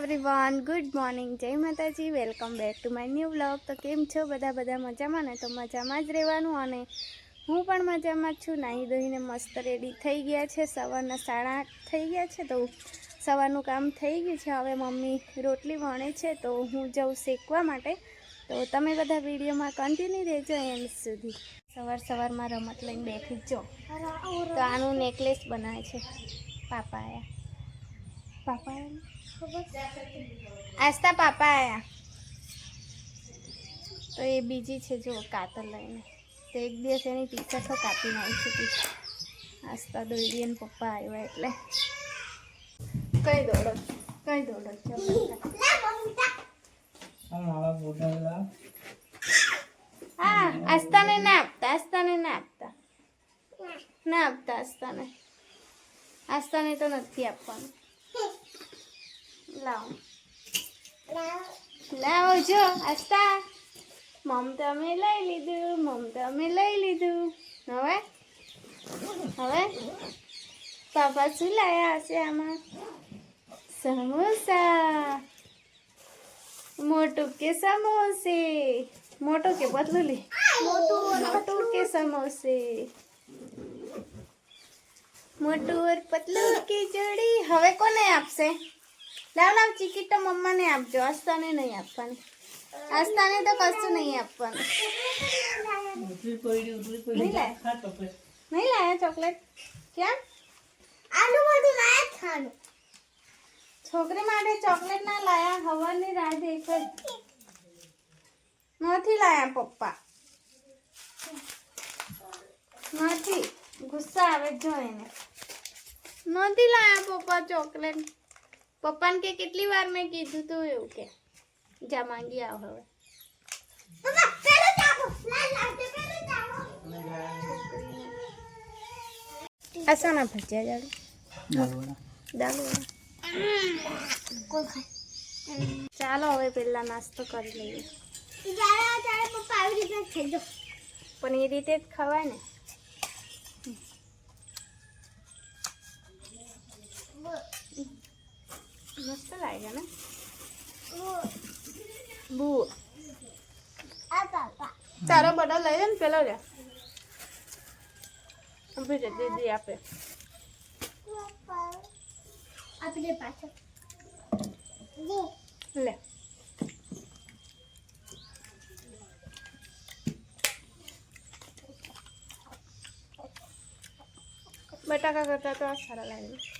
Everyone good morning જય માતાજી welcome back to my new blog તો કેમ છો? બધા બધા મજામાં ને? તો મજામાં જ રહેવાનું અને હું પણ મજામાં જ છું. નાહી ધોઈને મસ્ત રેડી થઈ ગયા છે. સવારના સાડા આઠ થઈ ગયા છે તો સવારનું કામ થઈ ગયું છે. હવે મમ્મી રોટલી વણે છે તો હું જાઉં શેકવા માટે. તો તમે બધા વિડીયોમાં કન્ટિન્યુ રહેજો એન્ડ સુધી. સવાર સવારમાં રમત લઈને બેઠી જ તો આનું નેકલેસ બનાવે છે. પાપા આયા પાપા આયા આસ્તા પાપા આવ્યા તો એ બીજી છે જો કાતર લઈને તો એક દિવસ એની ટી શર્ટો કાપી નાખી હતી આસ્તા દોડી અને પપ્પા આવ્યા એટલે કઈ દોડો કઈ દોડો હા આસ્તાને ના આપતા આસ્તાને ના આપતા ના આપતા આસ્તાને આસ્તાને તો નથી આપવાનું લાવો લાવો જો આસ્તા મમતા મેં લઈ લીધું મમતા મેં લઈ લીધું હવે હવે પાપા શું લાયા હશે આમાં સમોસા મોટું કે સમોસે મોટું કે પતલું લે મોટું કે સમોસે મોટું ઓર પતલું की જોડી હવે કોને આપશે લાવ લાવ ચીકી તો મમ્માને આપજો. અસ્તાને નહીં આપવાની. અસ્તાને તો કશું નહીં આપવાનું. નહીં લાયા. ચોકલેટ કેમ? આનું બધું લાયા ખાનું. છોકરી માટે ચોકલેટ ના લાયા હવાની રાહ દેખ જ. નથી લાયા પપ્પા. નથી. ગુસ્સા આવે જો એને. નથી લાયા પપ્પા ચોકલેટ પપ્પાને કે કેટલી વાર મેં કીધું તું એવું કે જા માંગી આવ હવે. આસાના ભજીયા જાડું ચાલો હવે પેલા નાસ્તો કરી લઈએ. જ્યારે ત્યારે પપ્પા આવી રીતના પણ એ રીતે જ ખવાય ને. મસ્ત લાગે ને? બુ તારો બડો લઈ લે ને પેલો લે રે દીદી આપે. આપણે પાછળ. લે. બટાકા કરતા તો આ સારા લાગે.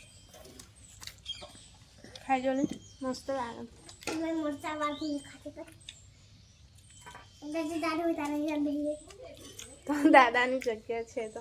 ખાઈ જો ને મસ્ત લાગે. મેં મોટા વાળથી ખાતી તો દાદાની જગ્યા છે તો.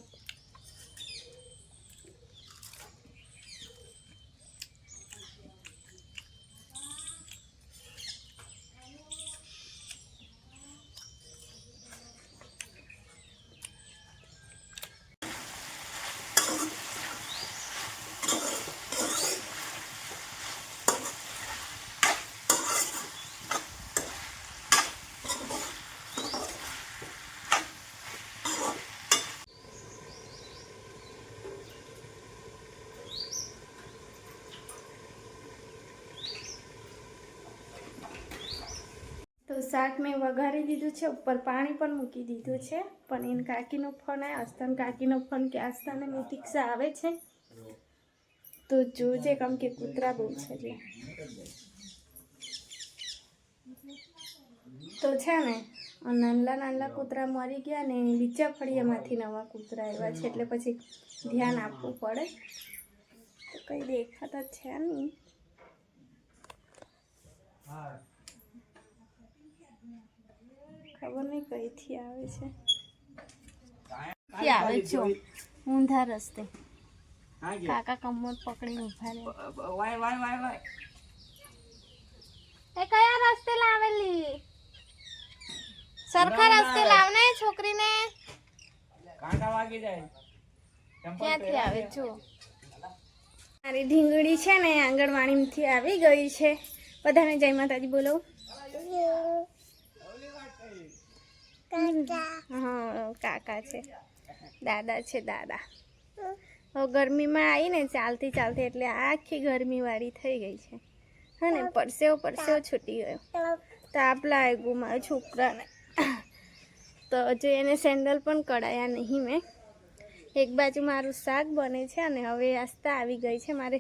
શાક મેં વઘારી દીધું છે, ઉપર પાણી પણ મૂકી દીધું છે. પણ એને કાકીનો ફોન આવ્યો અસ્તાન કાકીનો ફોન કે આસ્તાને મિતિક્ષા આવે છે? તો જોજે કેમ કે કૂતરા બહુ છે તો છે ને નાનલા નાનલા કૂતરા મરી ગયા ને બીજા ફળિયામાંથી નવા કૂતરા આવ્યા છે, એટલે પછી ધ્યાન આપવું પડે. તો કંઈ દેખાતા છે નહીં. ખબર નહીં કઈથી આવે છે? આવે? છો ઊંધા રસ્તે. કાકા કમર પકડી ઊભા રહે. એ કયા રસ્તે લાવેલી? સરખા રસ્તે લાવને છોકરીને? ક્યાંથી આવે? છો મારી ઢીંગડી છે ને આંગણવાડીમાંથી આવી ગઈ છે. બધાને જય માતાજી બોલો. હા, કાકા છે. દાદા છે, દાદા. હવે ગરમીમાં આવીને ચાલતી ચાલતી એટલે આખી ગરમીવાળી થઈ ગઈ છે. હા પરસેવો પરસેવો છૂટી ગયો. તાપ લાગ્યું મારા છોકરાને. તો હજુ એને સેન્ડલ પણ કઢાયા નહીં મેં. એક બાજુ મારું શાક બને છે અને હવે આસ્તા આવી ગઈ છે. મારે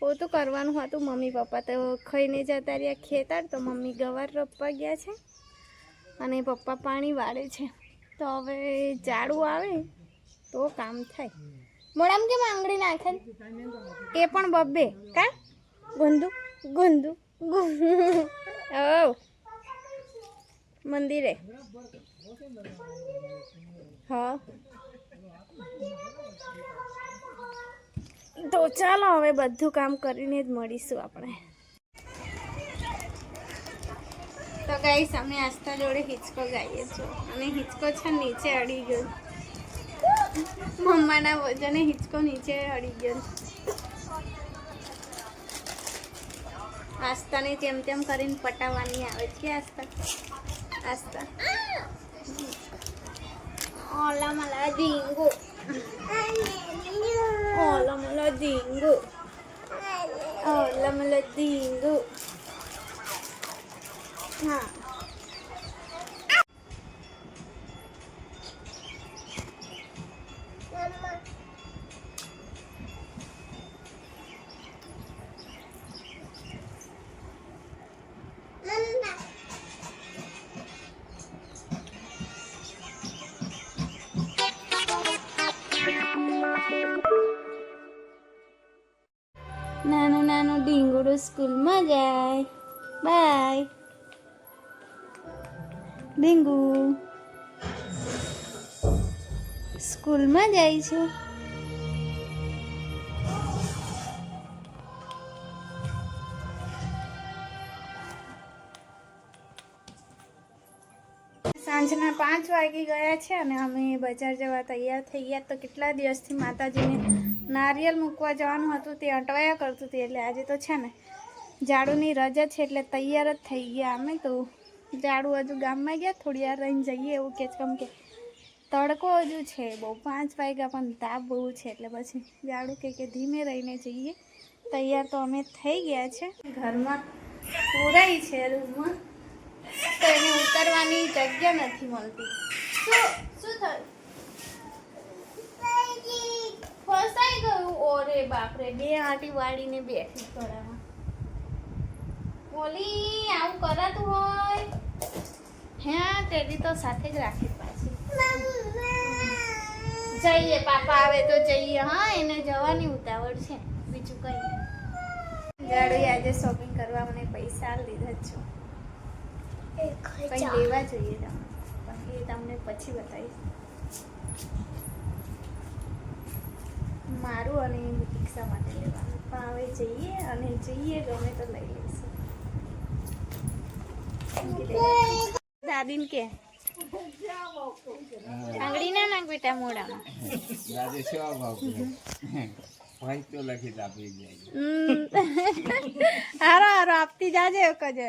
પોતું કરવાનું હતું. મમ્મી પપ્પા તો ખાઈને જતા રહ્યા ખેતર, તો મમ્મી ગવાર રોપવા ગયા છે. અને પપ્પા પાણી વાળે છે. તો હવે ઝાડુ આવે તો કામ થાય. મોડામ કેમ આંગળી નાખે એ પણ બબ્બે. કા? ગુંદુ ગુંદુ ગુંદુ ઓ. મંદિરે. હા. તો ચાલો હવે બધું કામ કરીને જ મળીશું આપણે. તો ગાઈસ અમે આસ્થા જોડે હિચકો ગાઈએ છીએ. અને હિચકો છે નીચે અડી ગયો. મમ્માના વજને હિચકો નીચે અડી ગયો. આસ્તાને તેમ તેમ કરીને પટાવવાની આવે છે કે આસ્તા આસ્તા ઓલા મલા ધીંગો ઓલા મલા ધીંગો ઓલા મલા ડીંગુ હા નાનું નાનું ડીંગુડું સ્કૂલમાં જાય. બાય ડીંગુ સ્કૂલમાં જાય છે. સાંજના પાંચ વાગી ગયા છે અને અમે બજાર જવા તૈયાર થઈ ગયા તો કેટલા દિવસથી માતાજીને નારિયેલ મૂકવા જવાનું હતું તે અટવાયા કરતું હતું એટલે આજે તો છે ને, ઝાડુની રજા છે એટલે તૈયાર જ થઈ ગયા અમે તો. ઝાડુ હજુ ગામમાં ગયા, થોડી વાર રહીને જઈએ એવું કે કેમ કે તડકો હજુ છે, બહુ પાંચ વાગ્યા પણ તાપ બહુ છે, એટલે પછી ઝાડુ કે કે ધીમે રહીને જઈએ. તૈયાર તો અમે થઈ ગયા છે. ઘરમાં પૂરાઈ છે રૂમમાં, તો એને ઉતરવાની જગ્યા નથી મળતી. શું શું થયું? ફસાઈ ગયું? ઓરે બાપરે, બે આંટી વાળીને બેઠી થોડામાં બોલી આવું કરાતું હોય. હા તેડી તો સાથે જ રાખી પાછી જઈએ પાપા આવે તો જઈએ. હા એને જવાની ઉતાવળ છે. બીજું કઈ ગાડી આજે શોપિંગ કરવા મને પૈસા લીધા જ છો. કંઈ લેવા જોઈએ તમે પણ એ તમને પછી બતાવીશ. મારું અને રિક્ષા માટે લેવાનું. પણ હવે જઈએ અને જઈએ ગમે તો લઈ લઈશું દાદીને કે. આંગળી ના નાખ બેટા મોડામાં દાદી સેવા ભાવ ભાઈ તો લખી જ આપી જાય. હારો હારો આપતી જાજે કજે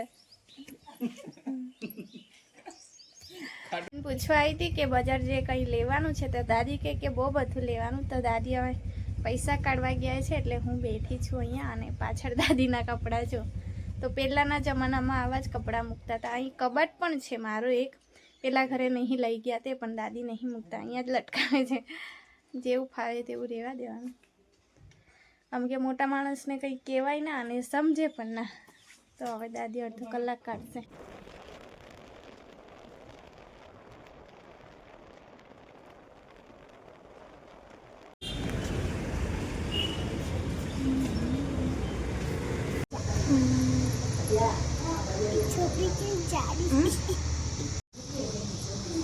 પૂછવા આવી હતી કે બજાર જે કંઈ લેવાનું છે તો દાદી કે કે બહુ બધું લેવાનું તો દાદી હવે પૈસા કાઢવા ગયા છે એટલે હું બેઠી છું અહીંયા અને પાછળ દાદીના કપડાં જો. તો પહેલાંના જમાનામાં આવા જ કપડાં મૂકતા હતા. અહીં કબાટ પણ છે, મારો એક. પેલા ઘરે નહીં લઈ ગયા તે, પણ દાદી નહીં મૂકતા. અહીંયા જ લટકાવે છે. જેવું ફાવે તેવું રહેવા દેવાનું. આમ કે મોટા માણસને કંઈ કહેવાય ના અને સમજે પણ ના. તો હવે દાદી અડધો કલાક કાઢશે.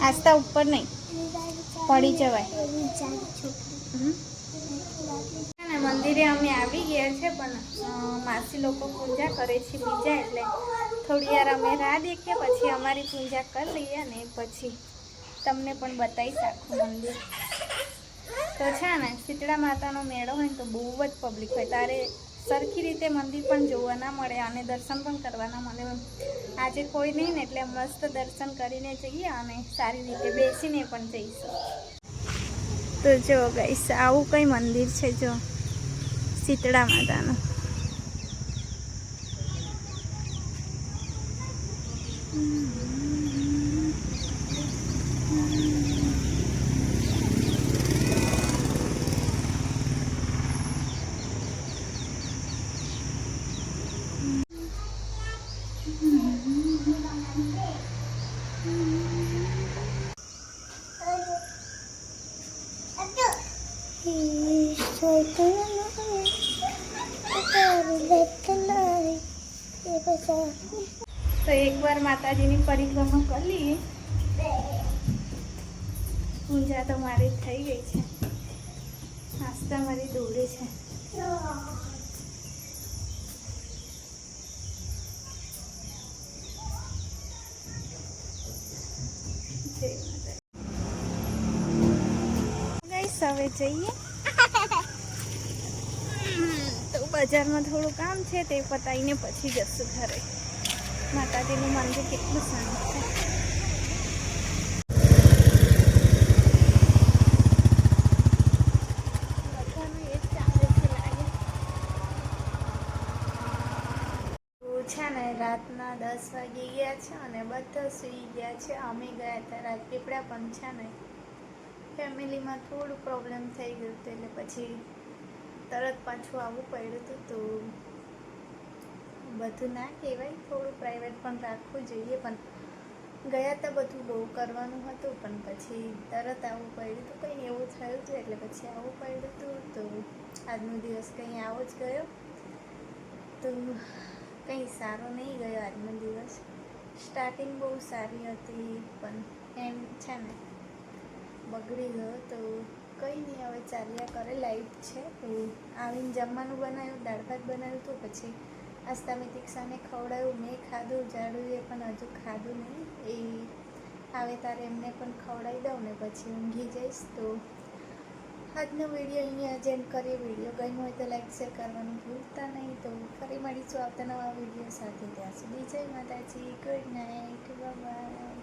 આસ્તા ઉપર નહીં. પડી જવાય. મંદિરે અમે આવી ગયા છે, પણ માસી લોકો પૂજા કરે છે બીજા, એટલે થોડી વાર અમે રાહ દેખીએ, પછી અમારી પૂજા કરી લઈએ ને પછી તમને પણ બતાવીશ આખું મંદિર. તો છે ને, શીતળા માતાનો મેળો હોય ને, તો બહુ જ પબ્લિક હોય. તારે સરખી રીતે મંદિર પણ જોવા ના મળે અને દર્શન પણ કરવાના મળે આજે કોઈ નહીં ને એટલે મસ્ત દર્શન કરીને જઈએ અને સારી રીતે બેસીને પણ જઈશું. તો જો ગઈશ આવું કંઈ મંદિર છે જો, શીતળા માતાનું. Mm-hmm. તો એકવાર માતાજીની પરિક્રમા કરી લઈએ. તો મારી થઈ ગઈ છે. નાસ્તા મારી દોડે છે. જય જઈએ. તો બજારમાં થોડું કામ છે તે પતાવીને પછી જશું ઘરે. માતાજીનું મંદિર કેટલું શાંત છે. છે ને રાતના દસ વાગી ગયા છે અને બધા સૂઈ ગયા છે. અમે ગયા હતા રાજપીપળા પણ છે ને ફેમિલીમાં થોડું પ્રોબ્લેમ થઈ ગયું હતું એટલે પછી તરત પાછું આવવું પડ્યું હતું તો બધું ના કહેવાય, થોડું પ્રાઇવેટ પણ રાખવું જોઈએ. પણ ગયા તો બધું બહુ કરવાનું હતું, પણ પછી તરત આવવું પડ્યું હતું. કંઈ એવું થયું હતું એટલે પછી આવવું પડ્યું હતું તો આજનો દિવસ કંઈ આવો જ ગયો. તો કંઈ સારો નહીં ગયો આજનો દિવસ. સ્ટાર્ટિંગ બહુ સારી હતી, પણ એમ છે ને બગડી ગયો તો કંઈ નહીં, હવે ચાલ્યા કરે. લાઈટ છે. તો આવીને જમવાનું બનાવ્યું, દાળ ભાત બનાવ્યું તો પછી આસ્તા તીક્ષાને ખવડાવ્યું. મેં ખાધું, જાડુએ પણ હજુ ખાધું નહીં. એ આવે તારે એમને પણ ખવડાવી દઉં ને પછી ઊંઘી જઈશ. તો આજનો વીડિયો અહીંયા જેમ કરીએ. વીડિયો ગમ્યો હોય તો લાઈક શેર કરવાનું ભૂલતા નહીં. તો ફરી મળીશું આવતા નવા વીડિયો સાથે. ત્યાં સુધી જય માતાજી. Good night bye